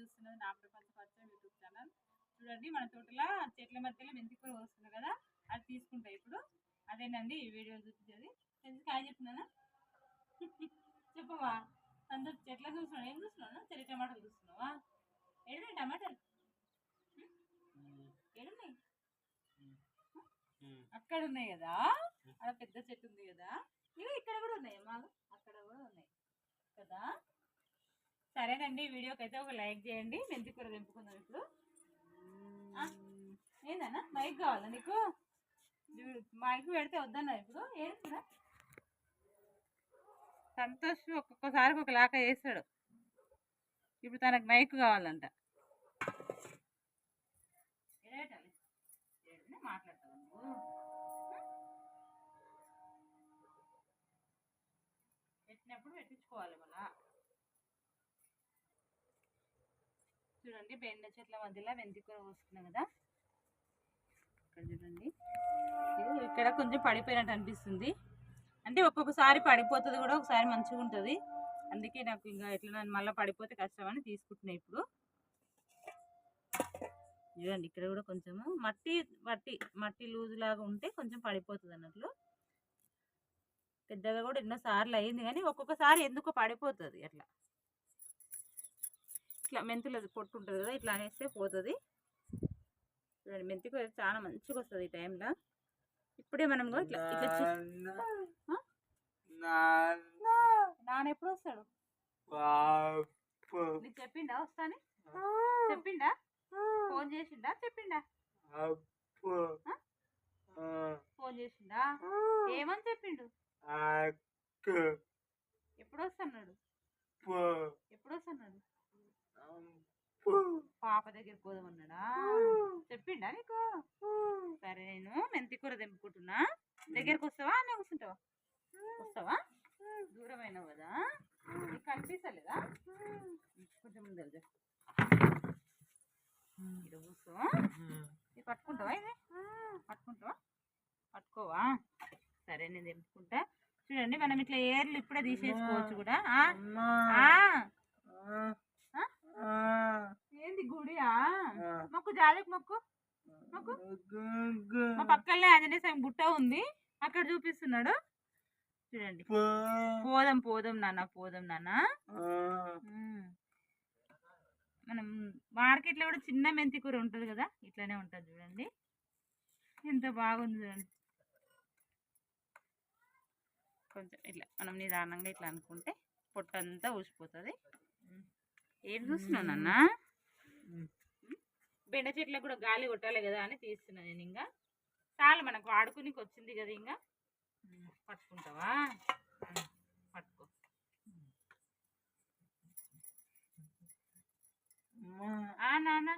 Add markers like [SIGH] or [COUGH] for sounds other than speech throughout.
చూస్తున్నది నా ప్రపంచ పరిచయం యూట్యూబ్ ఛానల్. చూడండి మన తోటలో చెట్ల మధ్యలో మెంతి కూర వస్తుంది కదా అది తీసుకుంటా ఇప్పుడు. అదేనండి ఈ వీడియో చూపించేది. ఎందుకు కాయ చెప్తున్నానా? [LAUGHS] చెప్పవా? అందరు చెట్ల చూస్తున్నావు? ఏం చూస్తున్నావు? చెరి టమాటాలు చూస్తున్నావా? ఏడున్నాయి టమాటాలు? ఏడున్నాయి? అక్కడ ఉన్నాయి కదా? అక్కడ పెద్ద చెట్టు ఉంది కదా? ఇవి ఇక్కడ కూడా ఉన్నాయి మాకు అక్కడ కూడా ఉన్నాయి కదా? సరేనండి వీడియోకి అయితే ఒక లైక్ చేయండి. మెంతి కూర తెంపుకుందాం ఇప్పుడు. ఏందన్నా? మైక్ కావాలా నీకు? మైక్ పెడితే వద్దన్నా ఇప్పుడు? ఏం సంతోష్ ఒక్కొక్కసారి ఒక లాక చేస్తాడు. ఇప్పుడు తనకు మైక్ కావాలంట. మాట్లాడతావు పెట్టినప్పుడు పెట్టించుకోవాలి మనం. చూడండి బెండ చెట్ల మధ్యలో మెంతి కూర పోసుకున్నాం కదా. ఇక్కడ చూడండి. ఇక్కడ కొంచెం పడిపోయినట్టు అనిపిస్తుంది. అంటే ఒక్కొక్కసారి పడిపోతుంది కూడా ఒకసారి మంచిగా ఉంటుంది. అందుకే నాకు ఇంకా ఎట్లా మళ్ళీ పడిపోతే కష్టమని తీసుకుంటున్నా ఇప్పుడు. చూడండి ఇక్కడ కూడా కొంచెము మట్టి మట్టి మట్టి లూజ్ లాగా ఉంటే కొంచెం పడిపోతుంది అన్నట్లు. పెద్దగా కూడా ఎన్నో సార్లు అయింది కానీ ఒక్కొక్కసారి ఎందుకో పడిపోతుంది అట్లా. ఇట్లా మెంతులు పొట్టు ఉంటుంది కదా ఇట్లా అనేస్తే పోతుంది. చూడండి మెంతి కూర చాలా మంచిగా వస్తుంది ఈ టైంలో. ఇప్పుడే మనం ఇట్లా? నాన్న. ఎప్పుడు వస్తాడు? నీకు చెప్పిండా వస్తాని? చెప్పిండా? ఫోన్ చేసిండా? చెప్పిండా? ఫోన్ చేసిండా? ఏమని చెప్పిండు? ఎప్పుడు వస్తున్నాడు? ఎప్పుడు వస్తున్నాడు? పాప దగ్గరికి పోదామన్నాడా చెప్పిండా నీకు? సరే నేను మెంతి కూర తెంపుకుంటున్నా. దగ్గరికి వస్తావా? అన్నీ కూర్చుంటావా? వస్తావా? దూరమైనావు కదా. నీకు కనిపిస్తలేదా? కొంచెం ముందు ఇక్కడ కూర్చో. ఇది పట్టుకుంటావా ఇది? పట్టుకుంటావా? పట్టుకోవా? సరే నేను తెంపుకుంటా. చూడండి మనం ఇట్లా ఏర్లు ఇప్పుడే తీసేసుకోవచ్చు కూడా? ఏంది గుడియా మొక్కు జాలకు మొక్కు. మొక్కు. మా పక్కనే ఆంజనేయ స్వామి గుట్ట ఉంది. అక్కడ చూపిస్తున్నాడు. చూడండి. పోదాం పోదాం నాన్న పోదాం నాన్న. మనం మార్కెట్లో కూడా చిన్న మెంతి కూర ఉంటుంది కదా ఇట్లానే ఉంటుంది చూడండి. ఎంత బాగుంది చూడండి. కొంచెం ఇట్లా మనం నిదానంగా ఇట్లా అనుకుంటే పొట్టంతా ఊసిపోతుంది. ఏం చూస్తున్నావు నాన్న? బెండ చెట్లకు కూడా గాలి కొట్టాలి కదా అని తీస్తున్నా నేను ఇంకా. చాలు మనకు వాడుకునికి వచ్చింది కదా ఇంకా. పట్టుకుంటావా? పట్టుకో. ఆ నాన్న.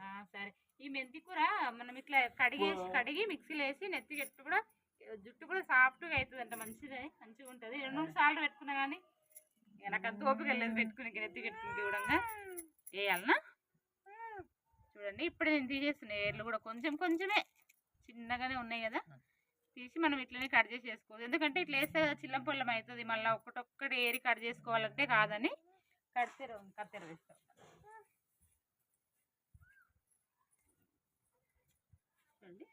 ఆ, సరే. ఈ మెంతి కూర మనం ఇట్లా కడిగేసి కడిగి మిక్సీలో వేసి నెత్తి కూడా జుట్టు కూడా సాఫ్ట్గా అవుతుంది. అంట మంచిది మంచిగా ఉంటుంది రెండు మూడు సార్లు పెట్టుకున్నా కానీ ఇక నాకు అంత ఓపిక వెళ్ళదు పెట్టుకుని నెత్తి పెట్టుకుని చూడంగా. వేయాలనా చూడండి ఇప్పుడు నేను తీసేస్తున్నా ఏర్లు కూడా కొంచెం కొంచెమే చిన్నగానే ఉన్నాయి కదా. తీసి మనం ఇట్లనే కట్ చేసి వేసుకోవచ్చు ఎందుకంటే ఇట్లా వేస్తే కదా చిల్లం పొల్లం అవుతుంది మళ్ళీ ఒక్కటొక్కటి ఏరి కట్ చేసుకోవాలంటే కాదని ఉంది, కత్తెర వేస్తాం. చూడండి.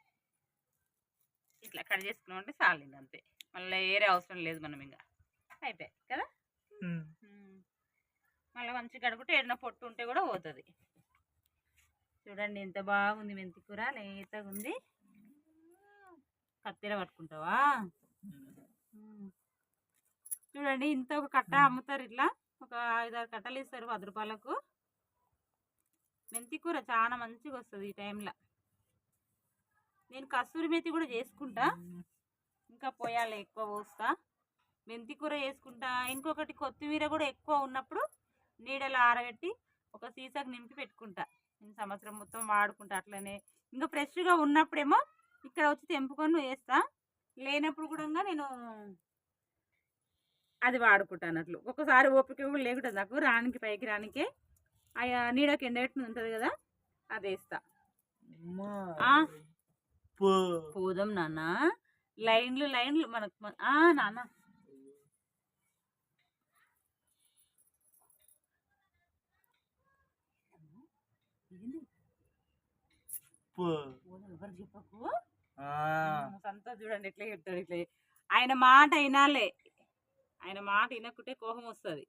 ఇట్లా కట్ చేసుకున్నామంటే చాలింది అంతే. మళ్ళీ ఏరే అవసరం లేదు మనం ఇంకా అయిపోయాయి కదా? మళ్ళీ మంచిగా కడుకుంటే ఏదైనా పొట్టు ఉంటే కూడా పోతుంది. చూడండి ఎంత బాగుంది మెంతి కూర లేతగా ఉంది. కత్తెర పట్టుకుంటావా. చూడండి ఇంత ఒక కట్ట అమ్ముతారు ఇట్లా. ఒక ఐదారు కట్టలు ఇస్తారు పది రూపాయలకు. మెంతి కూర చాలా మంచిగా వస్తుంది ఈ టైంలో నేను కస్తూరి మెతి కూడా చేసుకుంటా. ఇంకా పోయాలి ఎక్కువ పోస్తా. మెంతి కూర చేసుకుంటా. ఇంకొకటి కొత్తిమీర కూడా ఎక్కువ ఉన్నప్పుడు నీడలో ఆరబెట్టి ఒక సీసాకు నింపి పెట్టుకుంటా. నేను సంవత్సరం మొత్తం వాడుకుంటా అట్లనే. ఇంకా ఫ్రెష్గా ఉన్నప్పుడేమో ఇక్కడ వచ్చి తెంపుకొని వేస్తా లేనప్పుడు కూడా నేను అది వాడుకుంటాను అట్లు. ఒక్కొక్కసారి ఓపిక కూడా లేకుంటుంది నాకు రానికి పైకి రానికే ఆ నీడకి ఎండబెట్టిన ఉంటుంది కదా అది వేస్తా. పోదాం నాన్న. లైన్లు లైన్లు మనకు నాన్న. పో. ఓ, ఎవరు చెప్పకు? ఆ. సంతోష్ చూడండి ఎట్లా చెప్తాడు ఇట్లా ఆయన మాట వినాలే. ఆయన మాట వినకుంటే కోపం వస్తుంది.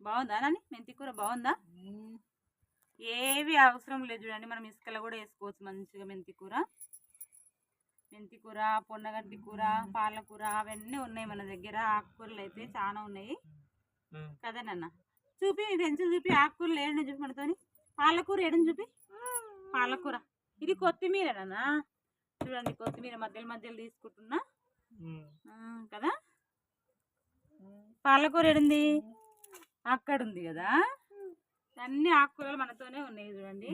బాగుందా నాని? మెంతి కూర బాగుందా? ఏవి అవసరం లేదు చూడండి మనం ఇసుకలో కూడా వేసుకోవచ్చు మంచిగా మెంతి కూర. మెంతి కూర పొన్నగంటి కూర పాలకూర అవన్నీ ఉన్నాయి మన దగ్గర. ఆకుకూరలు అయితే చాలా ఉన్నాయి. ఉమ్. కదా నాన్న. చూపి పెంచు చూపి ఆకుకూరలు ఏడు చూపి మనతోని. పాలకూర ఏడని చూపి. పాలకూర. ఇది కొత్తిమీర నాన్న చూడండి కొత్తిమీర మధ్యలో మధ్యలో తీసుకుంటున్నా. కదా? పాలకూర ఏడుంది అక్కడ ఉంది కదా? అన్ని ఆకుకూరలు మనతోనే ఉన్నాయి చూడండి.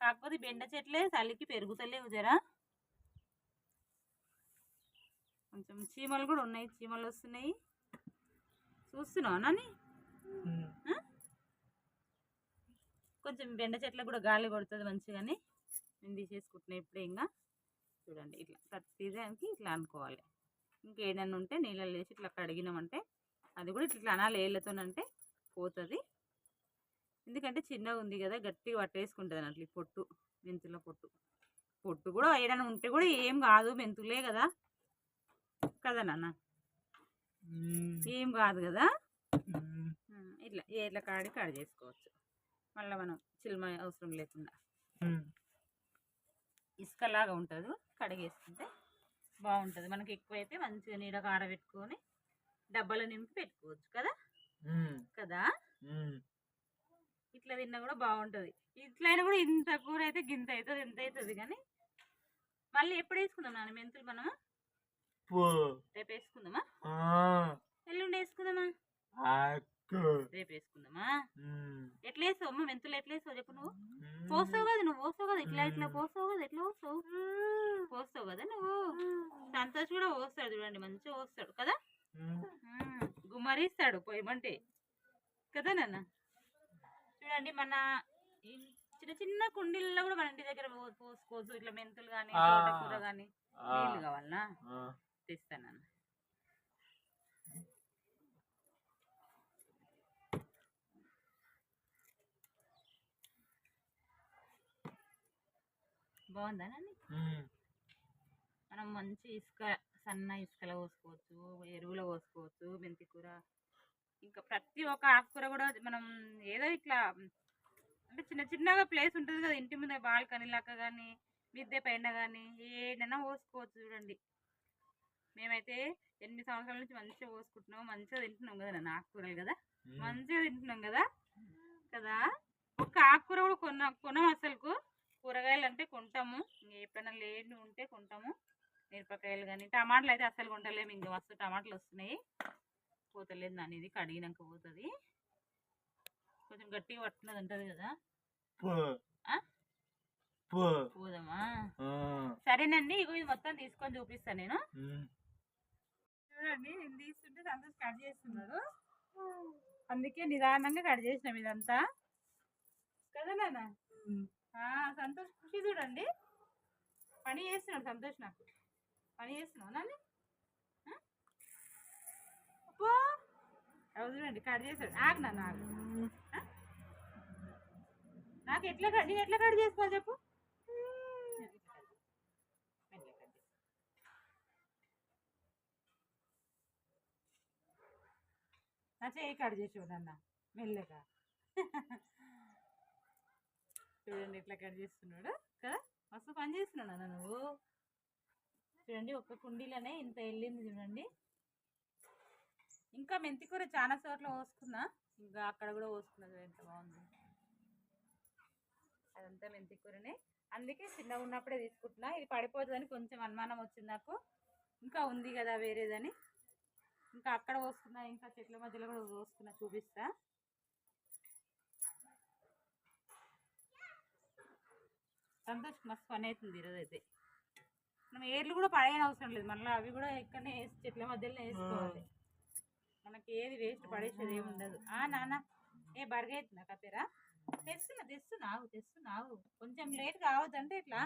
కాకపోతే బెండ చెట్లే చలికి పెరుగుతలేవు జరా. కొంచెం చీమలు కూడా ఉన్నాయి. చీమలు వస్తున్నాయి. చూస్తున్నావు నాని. కొంచెం బెండ చెట్లకు కూడా గాలి కొడుతుంది మంచిగాని. నేను తీసేసుకుంటున్నా ఇప్పుడే ఇంకా. చూడండి ఇట్లా ప్రతి సీజన్కి ఇట్లా అనుకోవాలి. ఇంకేదైనా ఉంటే నీళ్ళలో వేసి ఇట్లా కడిగినామంటే అది కూడా ఇట్లా అనాలి ఏళ్ళతోనంటే పోతుంది. ఎందుకంటే చిన్నగా ఉంది కదా గట్టిగా పట్టేసుకుంటుంది అన్నట్లు ఈ పొట్టు మెంతుల పొట్టు. పొట్టు కూడా ఏదైనా ఉంటే కూడా ఏం కాదు మెంతులే కదా. కదా నాన్న. ఏం కాదు కదా? ఇట్లా ఏట్ల కాడి కాడి చేసుకోవచ్చు మళ్ళీ మనం చిల్మ అవసరం లేకుండా. ఇసుకలాగా ఉంటుంది కడిగేసుకుంటే బాగుంటుంది మనకి ఎక్కువైతే మంచిగా నీడ కారబెట్టుకొని డబ్బాలో నింపి పెట్టుకోవచ్చు కదా. కదా. ఇట్లా తిన్నా కూడా బాగుంటుంది ఇట్లయినా కూడా ఇంత కూర అయితే గింత అవుతుంది ఎంత అవుతుంది కానీ మళ్ళీ ఎప్పుడు వేసుకుందాం నాన్న మెంతులు మనము. రేపు వేసుకుందామా. ఎల్లుండి వేసుకుందామా. రేపు వేసుకుందామా? ఉమ్. ఎట్లా వేస్తావు అమ్మ మెంతులు ఎట్లా చెప్పు నువ్వు? ఉమ్. పోస్తావు కదా నువ్వు? పోస్తావు కదా? ఇట్లా ఇట్లా మ్మ్. పోస్తావు కదా? ఎట్లా పోస్తావు పోస్తావు కదా నువ్వు? సంతోష్ కూడా పోస్తాడు చూడండి మంచిగా పోస్తాడు కదా. గుమ్మరిస్తాడు పోయమంటే. కదా నాన్న? చూడండి మన చిన్న చిన్న కుండీలలో కూడా మన ఇంటి దగ్గర పోసుకోవచ్చు. ఇట్లా మెంతులు కానీ. తోటకూర కానీ. నీళ్ళు కావాలనా. తెస్తాను బాగుందా. మనం మంచి ఇసుక సన్న ఇసుకలో పోసుకోవచ్చు ఎరువులో పోసుకోవచ్చు మెంతి కూర ఇంకా ప్రతి ఒక్క ఆకుకూర కూడా మనం ఏదో ఇట్లా అంటే చిన్న చిన్నగా ప్లేస్ ఉంటుంది కదా ఇంటి ముందే బాల్కనీ లాగా కానీ మిద్దె పైన కానీ ఏదైనా పోసుకోవచ్చు చూడండి. మేమైతే ఎనిమిది సంవత్సరాల నుంచి మంచిగా పోసుకుంటున్నాం మంచిగా తింటున్నాం కదా నాన్న ఆకుకూరలు కదా. మంచిగా తింటున్నాం కదా? కదా? ఒక్క ఆకుకూర కూడా కొన కొనం అసలుకు. కూరగాయలు అంటే కొంటాము. ఇంక ఎప్పుడైనా లేని ఉంటే కొంటాము. మిరపకాయలు కానీ టమాటాలు అయితే అస్సలు కొంటలేము. ఇంకా మస్తు టమాటాలు వస్తున్నాయి. పోతలేదు నాన్న ఇది కడిగినాక పోతుంది. కొంచెం గట్టిగా పట్టుకున్నది ఉంటుంది కదా. పోదామా. సరేనండి ఇగో ఇది మొత్తం తీసుకొని చూపిస్తాను నేను. చూడండి నేను తీస్తుంటే సంతోష్ కట్ చేస్తున్నాడు. అందుకే నిదానంగా కట్ చేసినాం ఇదంతా. కదా నాన్న? సంతోష్ ఖుషి చూడండి. పని చేస్తున్నాడు సంతోష్ నాకు. పని చేస్తున్నావు నాన్న చూడండి కట్ చేశాడు. ఆగు నాన్న ఆగు. నాకు ఎట్లా కట్ నేను ఎట్లా కట్ చేసుకోవాలి చెప్పు? నా చేయి కట్ చేసేవాడు అన్న మెల్లగా. చూడండి ఇట్లా కట్ చేస్తున్నాడు. కదా? మస్తు పని చేస్తున్నాడు అన్న నువ్వు. చూడండి ఒక్క కుండీలోనే ఇంత వెళ్ళింది చూడండి. ఇంకా మెంతి కూర చాలా చోట్ల పోసుకున్నా ఇంకా అక్కడ కూడా పోసుకున్నా ఎంత బాగుంది. అదంతా మెంతి కూరనే. అందుకే చిన్నగా ఉన్నప్పుడే తీసుకుంటున్నా. ఇది పడిపోతుందని కొంచెం అనుమానం వచ్చింది నాకు. ఇంకా ఉంది కదా వేరేదని. ఇంకా అక్కడ పోసుకున్నా ఇంకా చెట్ల మధ్యలో కూడా పోసుకున్నా చూపిస్తా. సంతోష్ మస్తు పని అవుతుంది ఈరోజు అయితే. మనం ఏర్లు కూడా పడేయని అవసరం లేదు. మళ్ళీ అవి కూడా ఇక్కడనే వేసి చెట్ల మధ్యలో వేసుకోవాలి. మనకి ఏది వేస్ట్ పడేసేది ఏమి ఉండదు. ఆ నాన్న ఏ బరగైతుందా కత్తెరా? తెస్తున్నా తెస్తున్నావు తెస్తున్నావు కొంచెం లేట్ కావద్దంటే ఇట్లా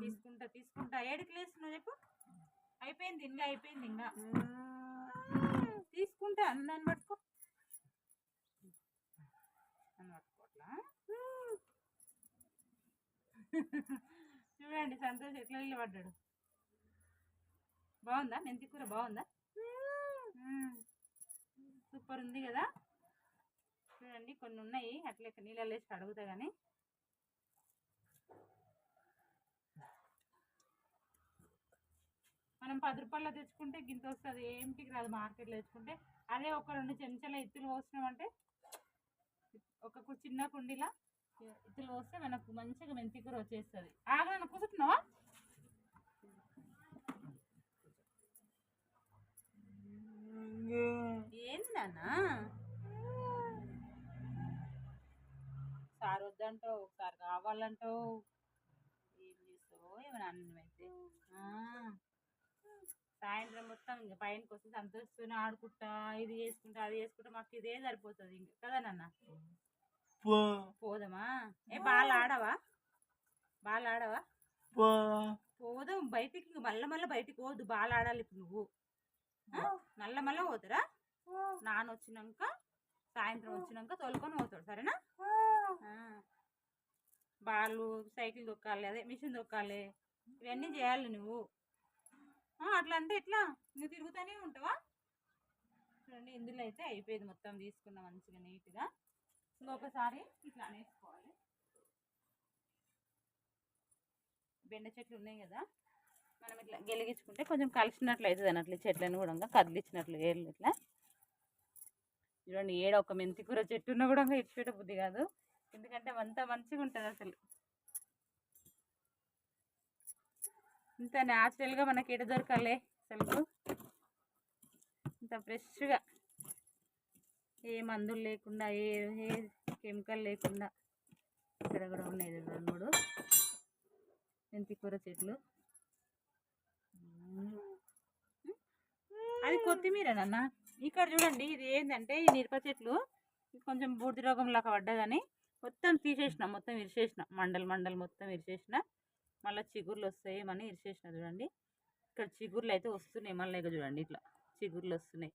తీసుకుంటా తీసుకుంటా. ఏడుకి లేస్తున్నావు చెప్పు. అయిపోయింది ఇంకా అయిపోయింది ఇంకా. తీసుకుంటా అన్నాను పట్టుకో. చూడండి సంతోష్ ఎట్లా నిలబడ్డాడు. బాగుందా? మెంతి కూర బాగుందా? సూపర్ ఉంది కదా? చూడండి కొన్ని ఉన్నాయి. అట్లా నీళ్ళలో వేసి అడుగుతా కానీ మనం పది రూపాయలు తెచ్చుకుంటే గింత వస్తుంది. ఏంటికి రాదు మార్కెట్లో తెచ్చుకుంటే. అదే ఒక రెండు చెంచాల ఎత్తులు పోసినామంటే ఒక కు- చిన్న కుండీలా ఇత్తులు వస్తే మనకు మంచిగా మెంతి కూర వచ్చేస్తుంది. ఆగన కూర్చుంటున్నావా? ఏంది నాన్న? సార్ వద్దంటావు ఒకసారి కావాలంటావు ఏం చేస్తావో ఏమైనా అన్నమైతే సాయంత్రం మొత్తం ఇంకా పైనకి వస్తే సంతోషిస్తూనే ఆడుకుంటా ఇది చేసుకుంటా అది చేసుకుంటా మాకు ఇదే సరిపోతుంది ఇంక. కదా నాన్న? పో. పోదామా? ఏ బాల్ ఆడవా బాల్ ఆడవా పో. పోదాం బయటికి ఇంక మళ్ళీ బయటికి పోదు బాల్ ఆడాలి ఇప్పుడు నువ్వు? మళ్ళా మళ్ళా పోతారా? నాన్న వచ్చినాక సాయంత్రం వచ్చినాక తోలుకొని పోతాడు సరేనా. బాలు సైకిల్ దొక్కాలి అదే మిషన్ దొక్కాలి ఇవన్నీ చేయాలి నువ్వు. అట్లా అంటే ఎట్లా? నువ్వు తిరుగుతూనే ఉంటావా? చూడండి ఇందులో అయితే అయిపోయింది మొత్తం తీసుకున్నా మంచిగా నీట్గా. ఇంకొకసారి ఇట్లా అనేసుకోవాలి. బెండ చెట్లు ఉన్నాయి కదా మనం ఇట్లా గెలిగించుకుంటే కొంచెం కలిసినట్లు అవుతుంది అన్నట్లు చెట్లను కూడా కదిలించినట్లు ఏళ్ళు ఇట్లా. చూడండి ఏడ ఒక మెంతి కూర చెట్టు ఉన్నా కూడా ఇంకా ఇచ్చిపెట్ట బుద్ధి కాదు. ఎందుకంటే అంత మంచిగా ఉంటుంది అసలు. ఇంత న్యాచురల్గా మనకి ఎట దొరకాలి అసలు. ఇంత ఫ్రెష్గా ఏ మందులు లేకుండా ఏ ఏ కెమికల్ లేకుండా. ఇక్కడ కూడా ఉన్నాయి రెండు మూడు. మెంతి కూర చెట్లు. అది కొత్తిమీర నాన్న. ఇక్కడ చూడండి ఇది ఏంటంటే ఈ మిరప చెట్లు. కొంచెం బూడిద రోగం లాగా పడ్డదని మొత్తం తీసేసిన మొత్తం ఇరిసేసిన. మండల్ మండల్ మొత్తం ఇరిసేసిన. మళ్ళీ చిగుర్లు వస్తాయి ఇరిసేసిన చూడండి. ఇక్కడ చిగుర్లు అయితే వస్తున్నాయి మళ్ళీ ఇక చూడండి ఇట్లా. చిగుర్లు వస్తున్నాయి.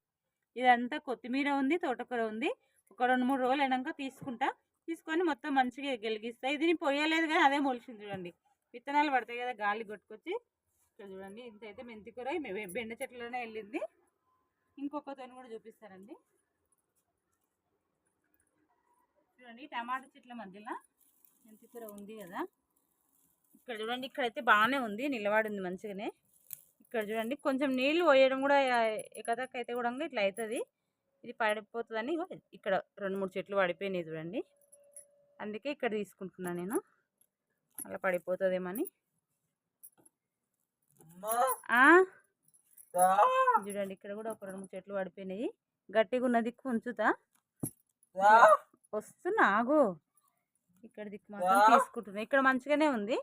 ఇదంతా కొత్తిమీర ఉంది తోటకూర ఉంది. ఒక రెండు మూడు రోజులు అయినాక తీసుకుంటా. తీసుకొని మొత్తం మంచిగా గెలిగిస్తా. ఇది నేను పొయ్యలేదు కానీ అదే మొలిచింది చూడండి. విత్తనాలు పడతాయి కదా గాలి కొట్టుకొచ్చి. చూడండి ఇంత అయితే మెంతికూర బెండ చెట్లలోనే వెళ్ళింది. ఇంకొకతోని కూడా చూపిస్తారండి చూడండి టమాటా చెట్ల మధ్యలో మెంతికూర ఉంది కదా. ఇక్కడ చూడండి ఇక్కడైతే బాగానే ఉంది నిలబడి ఉంది మంచిగానే. ఇక్కడ చూడండి. కొంచెం నీళ్ళు పోయడం కూడా ఎకదక్క అయితే కూడా ఇట్లా అవుతుంది ఇది పడిపోతుందని ఇక్కడ రెండు మూడు చెట్లు పడిపోయినాయి చూడండి. అందుకే ఇక్కడ తీసుకుంటున్నాను నేను. అలా పడిపోతుందేమని. చూడండి ఇక్కడ కూడా ఒక రెండు మూడు చెట్లు పడిపోయినాయి. గట్టిగా ఉన్న దిక్కు ఉంచుతా. వస్తున్నా ఆగు. ఇక్కడ దిక్కు మాత్రం. తీసుకుంటున్నా. ఇక్కడ మంచిగానే ఉంది.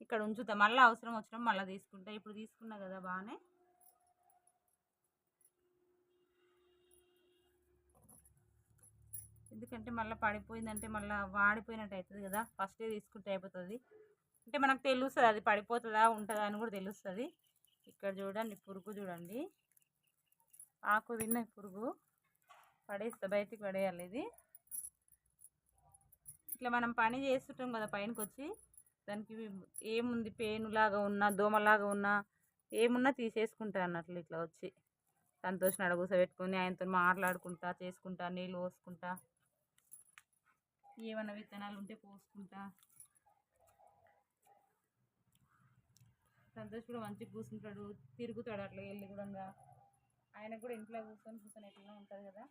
ఇక్కడ ఉంచుతా. మళ్ళీ అవసరం వచ్చినప్పుడు మళ్ళీ తీసుకుంటా. ఇప్పుడు తీసుకున్నా కదా బాగానే ఎందుకంటే మళ్ళీ పడిపోయిందంటే మళ్ళీ వాడిపోయినట్టు అవుతుంది కదా. ఫస్టే తీసుకుంటే అయిపోతుంది. అంటే మనకు తెలుస్తుంది అది పడిపోతుందా ఉంటుందా అని కూడా తెలుస్తుంది. ఇక్కడ చూడండి పురుగు చూడండి. ఆకు తిన్న పురుగు. పడేస్తా బయటికి పడేయాలి ఇది. ఇట్లా మనం పని చేస్తుంటాం కదా పైనకి వచ్చి దానికి ఏముంది పేనులాగా ఉన్నా దోమలాగా ఉన్నా ఏమున్నా తీసేసుకుంటా అన్నట్లు ఇట్లా వచ్చి. సంతోషం అడగుస పెట్టుకుని ఆయనతో మాట్లాడుకుంటా చేసుకుంటా నీళ్ళు పోసుకుంటా. ఏమన్నా విత్తనాలు ఉంటే పోసుకుంటా. సంతోష్ కూడా మంచిగా కూర్చుంటాడు తిరుగుతాడు అట్లా వెళ్ళి కూడా ఆయన కూడా ఇంట్లో కూర్చొని కూర్చొని ఎట్లా ఉంటుంది కదా.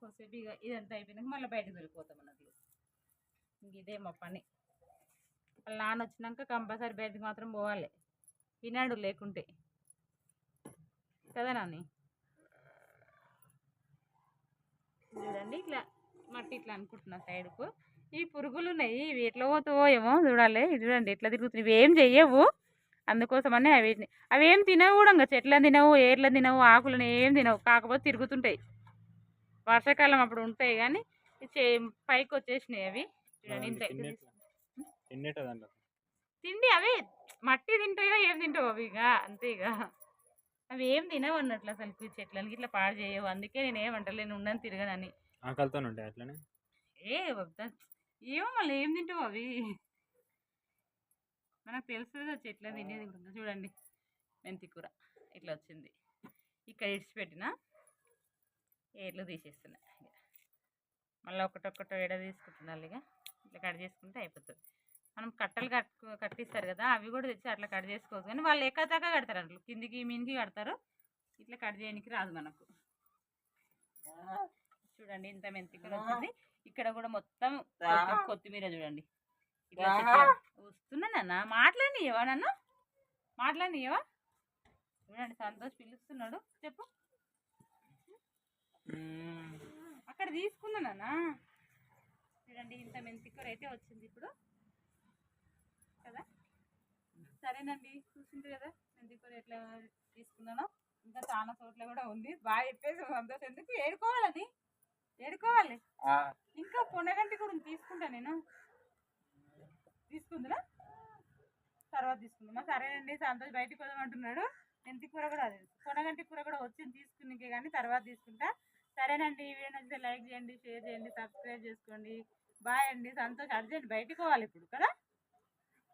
కొద్దిసేపు ఇక ఇదంతా అయిపోయినాక మళ్ళీ బయటకు వెళ్ళిపోతాం అన్నట్లు. ఇంక ఇదే మా పని. వాళ్ళ నాన్న వచ్చినాక కంపల్సరీ బయటకు మాత్రం పోవాలి. తినాడు లేకుంటే. కదా నాని? చూడండి ఇట్లా మట్టి ఇట్లా అనుకుంటున్నా సైడ్కు. ఈ పురుగులు ఉన్నాయి ఇవి ఎట్లా పోతావో ఏమో చూడాలి. ఇది చూడండి ఎట్లా తిరుగుతున్నాయి. ఇవి ఏం చెయ్యవు. అందుకోసమనే అవి అవి ఏం తినవు కూడా ఇంకా. చెట్లను తినవు ఏర్లను తినవు ఆకులను ఏం తినవు. కాకపోతే తిరుగుతుంటాయి. వర్షాకాలం అప్పుడు ఉంటాయి కానీ పైకి వచ్చేసినాయి అవి. చూడండి ఇంత తిండి అవే మట్టి తింటాయో ఏం తింటావు అవి ఇక అంతే ఇక అవి ఏం తినవు అన్నట్లు అసలు ఈ చెట్లకి ఇట్లా పాడు చేయవు. అందుకే నేను ఏమంటలేను ఉండని తిరగనని. ఆకలితో ఉంటాయి అట్లనే? ఏ ఏమో మళ్ళీ ఏం తింటావు అవి. మనకు తెలుస్తుంది కదా చెట్ల తినేది కూడా ఉంది. చూడండి. మెంతి కూర ఇట్లా వచ్చింది. ఇక్కడ ఇడిచిపెట్టిన. ఏర్లు తీసేస్తున్నా. ఇక. మళ్ళీ ఒకటొక్కటి ఎడ తీసుకుంటున్నాను ఇక ఇట్లా కట్ చేసుకుంటే అయిపోతుంది. మనం కట్టలు కట్టు కట్టిస్తారు కదా అవి కూడా తెచ్చి అట్లా కట్ చేసుకోవచ్చు. కానీ వాళ్ళు ఎక్కదాకా కడతారు అట్లా కిందికి మీనికి కడతారు. ఇట్లా కట్ చేయడానికి రాదు మనకు. చూడండి ఇంత మెంతి కూర వచ్చింది. ఇక్కడ కూడా మొత్తం కొత్తిమీర చూడండి. ఇట్లా వస్తున్నానన్నా మాట్లాడియవా నన్ను. మాట్లాడియవా చూడండి సంతోష్ పిలుస్తున్నాడు. చెప్పు. అక్కడ తీసుకున్నానన్నా చూడండి ఇంత మెంతి కూర అయితే వచ్చింది ఇప్పుడు. కదా? సరేనండి. చూసింది కదా? మెంతి కూర ఎట్లా తీసుకున్నానో? ఇంకా చాలా చోట్ల కూడా ఉంది. బాగా చెప్పేసి సంతోష్. ఎందుకు? ఏడుకోవాలని. ఏడుకోవాలి. ఇంకా పొన్నగంటి కూడా తీసుకుంటా నేను. తీసుకుందిరా తర్వాత తీసుకుందామా? సరేనండి. సంతోష్ బయటికి పోదామంటున్నాడు మెంతి కూర కూడా అది. పొనగంటి కూర కూడా వచ్చింది తీసుకునికే కానీ తర్వాత తీసుకుంటా. సరేనండి. ఈ వీడియో నచ్చితే లైక్ చేయండి షేర్ చేయండి సబ్స్క్రైబ్ చేసుకోండి. బాయ్ అండి. సంతోష్ అర్జెంట్ బయటికి పోవాలి ఇప్పుడు కదా?